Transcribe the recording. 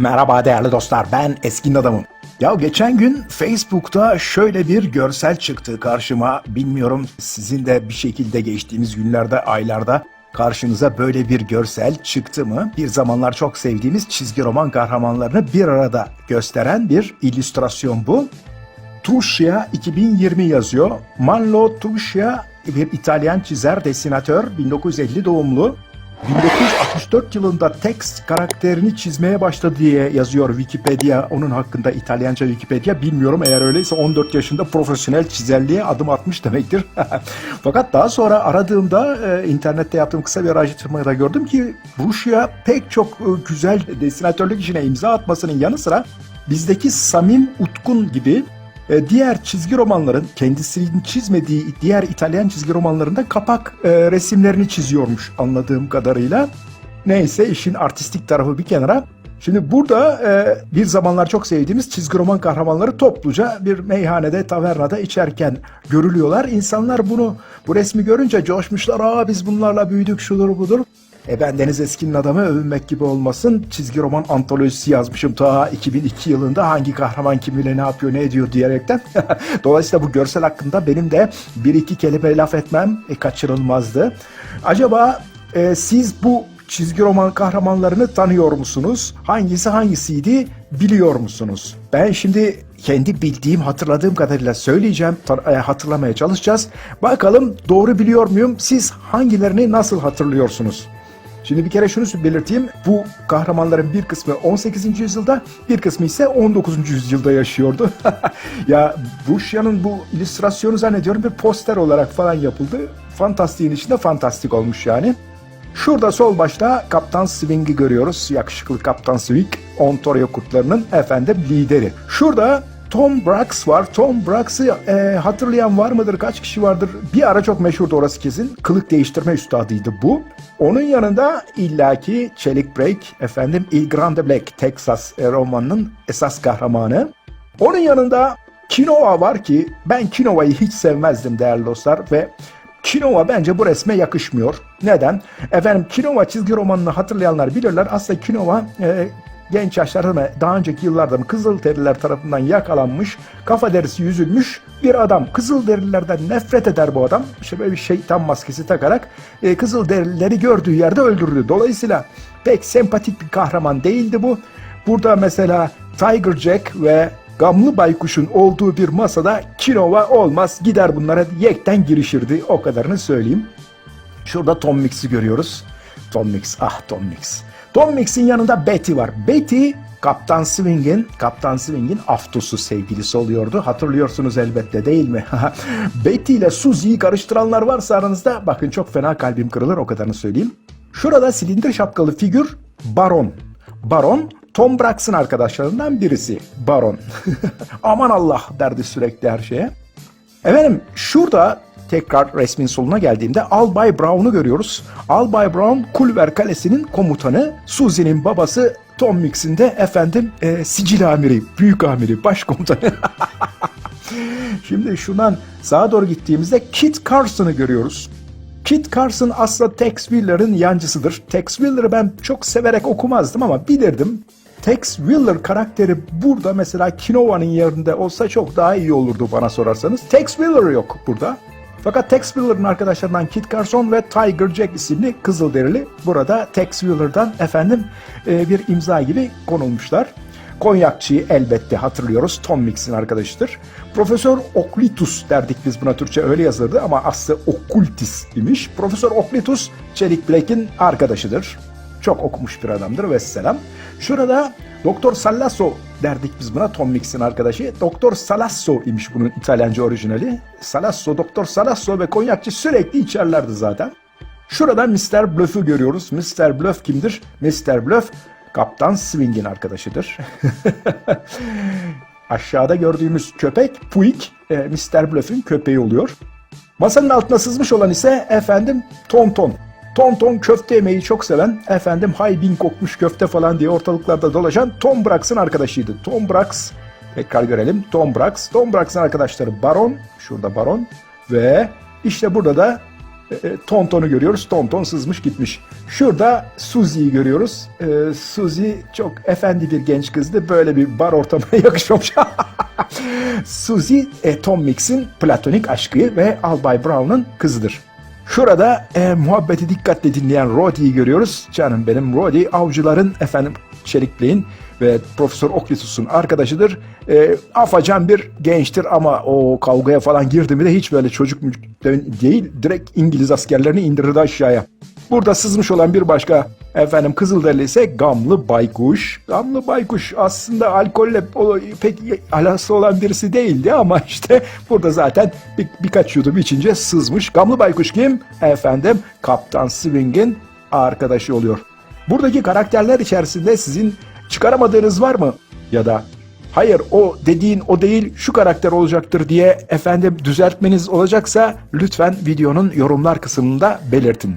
Merhaba değerli dostlar ben Eskin Adamım. Ya geçen gün Facebook'ta şöyle bir görsel çıktı karşıma. Bilmiyorum sizin de bir şekilde geçtiğimiz günlerde, aylarda karşınıza böyle bir görsel çıktı mı? Bir zamanlar çok sevdiğimiz çizgi roman kahramanlarını bir arada gösteren bir illüstrasyon bu. Tuscia 2020 yazıyor. Manlo Tuscia bir İtalyan çizer, desinatör, 1950 doğumlu. 1964 yılında text karakterini çizmeye başladı diye yazıyor Wikipedia. Onun hakkında İtalyanca Wikipedia. Bilmiyorum eğer öyleyse 14 yaşında profesyonel çizerliğe adım atmış demektir. Fakat daha sonra aradığımda e, internette yaptığım kısa bir araştırmada gördüm ki Rusya pek çok e, güzel desinatörlük işine imza atmasının yanı sıra bizdeki Samim Utkun gibi e, diğer çizgi romanların kendisinin çizmediği diğer İtalyan çizgi romanlarında kapak e, resimlerini çiziyormuş anladığım kadarıyla. Neyse işin artistik tarafı bir kenara. Şimdi burada e, bir zamanlar çok sevdiğimiz çizgi roman kahramanları topluca bir meyhanede, tavernada içerken görülüyorlar. İnsanlar bunu bu resmi görünce coşmuşlar. Aa biz bunlarla büyüdük şudur budur. E ben Deniz Eski'nin adamı övünmek gibi olmasın. Çizgi roman antolojisi yazmışım ta 2002 yılında hangi kahraman kiminle ne yapıyor ne ediyor diyerekten. Dolayısıyla bu görsel hakkında benim de bir iki kelime laf etmem e, kaçırılmazdı. Acaba e, siz bu çizgi roman kahramanlarını tanıyor musunuz? Hangisi hangisiydi biliyor musunuz? Ben şimdi kendi bildiğim, hatırladığım kadarıyla söyleyeceğim, e, hatırlamaya çalışacağız. Bakalım doğru biliyor muyum? Siz hangilerini nasıl hatırlıyorsunuz? Şimdi bir kere şunu belirteyim. Bu kahramanların bir kısmı 18. yüzyılda, bir kısmı ise 19. yüzyılda yaşıyordu. ya Rusya'nın bu illüstrasyonu zannediyorum bir poster olarak falan yapıldı. Fantastiğin içinde fantastik olmuş yani. Şurada sol başta Kaptan Swing'i görüyoruz. Yakışıklı Kaptan Swing, Ontario kurtlarının efendim lideri. Şurada Tom Brax var. Tom Brax'ı e, hatırlayan var mıdır? Kaç kişi vardır? Bir ara çok meşhurdu orası kesin. Kılık değiştirme üstadıydı bu. Onun yanında illaki Çelik Break, efendim Il Grande Black, Texas e, romanının esas kahramanı. Onun yanında Kinova var ki ben Kinova'yı hiç sevmezdim değerli dostlar ve Kinova bence bu resme yakışmıyor. Neden? Efendim Kinova çizgi romanını hatırlayanlar bilirler. Aslında Kinova e, genç yaşlarda mı daha önceki yıllarda mı Kızılderililer tarafından yakalanmış, kafa derisi yüzülmüş bir adam. Kızılderililerden nefret eder bu adam. İşte böyle bir şeytan maskesi takarak e, Kızılderilileri gördüğü yerde öldürürdü. Dolayısıyla pek sempatik bir kahraman değildi bu. Burada mesela Tiger Jack ve Gamlı Baykuş'un olduğu bir masada Kinova olmaz gider bunlara yekten girişirdi. O kadarını söyleyeyim. Şurada Tom Mix'i görüyoruz. Tom Mix, ah Tom Mix. Tom Mix'in yanında Betty var. Betty Kaptan Swing'in Kaptan Swing'in Aftosu sevgilisi oluyordu. Hatırlıyorsunuz elbette değil mi? Betty ile Susie'yi karıştıranlar varsa aranızda bakın çok fena kalbim kırılır o kadarını söyleyeyim. Şurada silindir şapkalı figür Baron. Baron Tom Brax'ın arkadaşlarından birisi. Baron. Aman Allah derdi sürekli her şeye. Efendim şurada tekrar resmin soluna geldiğimde Albay Brown'u görüyoruz. Albay Brown Kulver Kalesi'nin komutanı, Susie'nin babası Tom Mix'in de efendim e, sicil amiri, büyük amiri, başkomutanı. Şimdi şundan sağa doğru gittiğimizde Kit Carson'ı görüyoruz. Kit Carson aslında Tex Wheeler'ın yancısıdır. Tex Wheeler'ı ben çok severek okumazdım ama bilirdim. Tex Wheeler karakteri burada mesela Kinova'nın yerinde olsa çok daha iyi olurdu bana sorarsanız. Tex Wheeler yok burada. Fakat Tex Wheeler'ın arkadaşlarından Kit Carson ve Tiger Jack isimli Kızılderili burada Tex Wheeler'dan efendim e, bir imza gibi konulmuşlar. Konyakçıyı elbette hatırlıyoruz. Tom Mix'in arkadaşıdır. Profesör Oklitus derdik biz buna Türkçe öyle yazılırdı ama aslı Okkultis imiş. Profesör Oklitus Çelik Blake'in arkadaşıdır. Çok okumuş bir adamdır ve selam. Şurada Doktor Salasso derdik biz buna Tom Mix'in arkadaşı. Doktor Salasso imiş bunun İtalyanca orijinali. Salasso, Doktor Salasso ve konyakçı sürekli içerlerdi zaten. Şurada Mr. Bluff'u görüyoruz. Mr. Bluff kimdir? Mr. Bluff Kaptan Swing'in arkadaşıdır. Aşağıda gördüğümüz köpek Puig, e, Mr. Bluff'in köpeği oluyor. Masanın altına sızmış olan ise efendim Tonton. Tonton köfte yemeyi çok seven, efendim hay bin kokmuş köfte falan diye ortalıklarda dolaşan Tom Brax'ın arkadaşıydı. Tom Brax, tekrar görelim. Tom Brax, Tom Brax'ın arkadaşları Baron, şurada Baron ve işte burada da E, Tonton'u görüyoruz. Tonton sızmış gitmiş. Şurada Suzy'yi görüyoruz. E, Suzy çok efendi bir genç kızdı. Böyle bir bar ortamına yakışmamış. Suzy e, Tom Mix'in platonik aşkı ve Albay Brown'un kızıdır. Şurada e, muhabbeti dikkatle dinleyen Roddy'yi görüyoruz. Canım benim Roddy avcıların efendim Çelik ve Profesör Oklitus'un arkadaşıdır. E, afacan bir gençtir ama o kavgaya falan girdi mi de hiç böyle çocuk değil. Direkt İngiliz askerlerini indirirdi aşağıya. Burada sızmış olan bir başka efendim Kızılderili ise Gamlı Baykuş. Gamlı Baykuş aslında alkolle pek alası olan birisi değildi ama işte burada zaten bir, birkaç yudum içince sızmış. Gamlı Baykuş kim? Efendim Kaptan Swing'in arkadaşı oluyor. Buradaki karakterler içerisinde sizin çıkaramadığınız var mı? Ya da hayır o dediğin o değil şu karakter olacaktır diye efendim düzeltmeniz olacaksa lütfen videonun yorumlar kısmında belirtin.